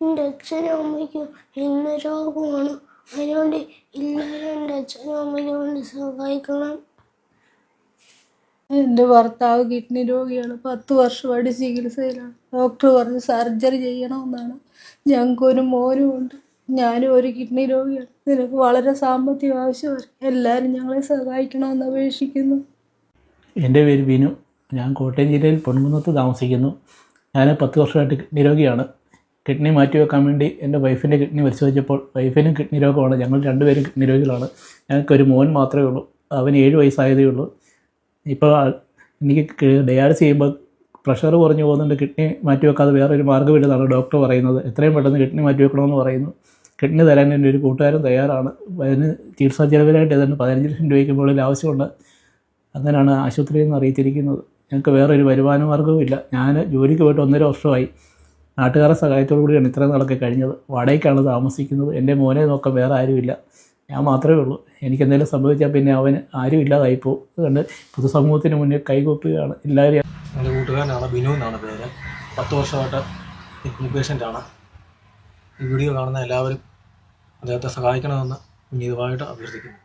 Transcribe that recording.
എന്റെ അച്ഛനും അമ്മയ്ക്കും ഇന്ന രോഗമാണ്. അതുകൊണ്ട് എല്ലാവരും എന്റെ അച്ഛനും അമ്മയ്ക്കും വേണ്ടി സഹായിക്കണം. എന്റെ ഭർത്താവ് കിഡ്നി രോഗിയാണ്. പത്ത് വർഷമായിട്ട് ചികിത്സയിലാണ്. ഡോക്ടർ പറഞ്ഞ് സർജറി ചെയ്യണമെന്നാണ് ഞങ്ങൾക്കൊരു മോനും ഉണ്ട് ഞാനും ഒരു കിഡ്നി രോഗിയാണ്. നിനക്ക് വളരെ സാമ്പത്തിക ആവശ്യമാണ്. എല്ലാവരും ഞങ്ങളെ സഹായിക്കണമെന്ന് അപേക്ഷിക്കുന്നു. എന്റെ പേര് ബിനു ഞാൻ കോട്ടയം ജില്ലയിൽ പൊൻകുന്നത്ത് താമസിക്കുന്നു. ഞാൻ പത്ത് വർഷമായിട്ട് കിഡ്നി രോഗിയാണ്. കിഡ്നി മാറ്റി വെക്കാൻ വേണ്ടി എന്റെ വൈഫിന്റെ കിഡ്നി പരിശോധിച്ചപ്പോൾ വൈഫിനും കിഡ്നി രോഗമാണ്. ഞങ്ങൾ രണ്ടുപേരും കിഡ്നി രോഗികളാണ്. ഞങ്ങൾക്കൊരു മോൻ മാത്രമേ ഉള്ളൂ. അവന് ഏഴ് വയസ്സായതേ ഉള്ളൂ. ഇപ്പോൾ എനിക്ക് ഡയാലിസ് ചെയ്യുമ്പോൾ പ്രഷർ കുറഞ്ഞു പോകുന്നുണ്ട്. കിഡ്നി മാറ്റി വെക്കാതെ വേറൊരു മാർഗമില്ലെന്നാണ് ഡോക്ടർ പറയുന്നത്. എത്രയും പെട്ടെന്ന് കിഡ്നി മാറ്റി വെക്കണമെന്ന് പറയുന്നു. കിഡ്നി തരാൻ എന്റെ ഒരു കൂട്ടുകാരൻ തയ്യാറാണ്. അതിന് ചികിത്സാ ചെലവിലായിട്ട് ഏതാണ്ട് പതിനഞ്ച് ലക്ഷം രൂപയ്ക്ക് മുകളിൽ ആവശ്യമുണ്ട്. അങ്ങനെയാണ് ആശുപത്രിയിൽ നിന്ന് അറിയിച്ചിരിക്കുന്നത്. ഞങ്ങൾക്ക് വേറൊരു വരുമാന മാർഗവും ഇല്ല ഞാൻ ജോലിക്ക് പോയിട്ട് ഒന്നര വർഷമായി. നാട്ടുകാരുടെ സഹായത്തോടു കൂടിയാണ് ഇത്രയും നാളൊക്കെ കഴിഞ്ഞത്. വാടകയ്ക്കാണ് താമസിക്കുന്നത്. എന്റെ മോനെ നോക്കാൻ വേറെ ആരുമില്ല. ഞാൻ മാത്രമേ ഉള്ളൂ. എനിക്ക് എന്തെങ്കിലും സംഭവിച്ചാൽ പിന്നെ അവന് ആരും ഇല്ലാതായിപ്പോവും അതുകൊണ്ട് പൊതുസമൂഹത്തിന് മുന്നിൽ കൈകൊപ്പുകയാണ് എല്ലാവരും എന്റെ കൂട്ടുകാരനാണ് ബിനു എന്നാണ് പേര്. പത്ത് വർഷമായിട്ട് കിഡ്നി പേഷ്യന്റാണ് ഈ വീഡിയോ കാണുന്ന എല്ലാവരും അദ്ദേഹത്തെ സഹായിക്കണമെന്ന് വിനീതമായിട്ട് അഭ്യർത്ഥിക്കുന്നു.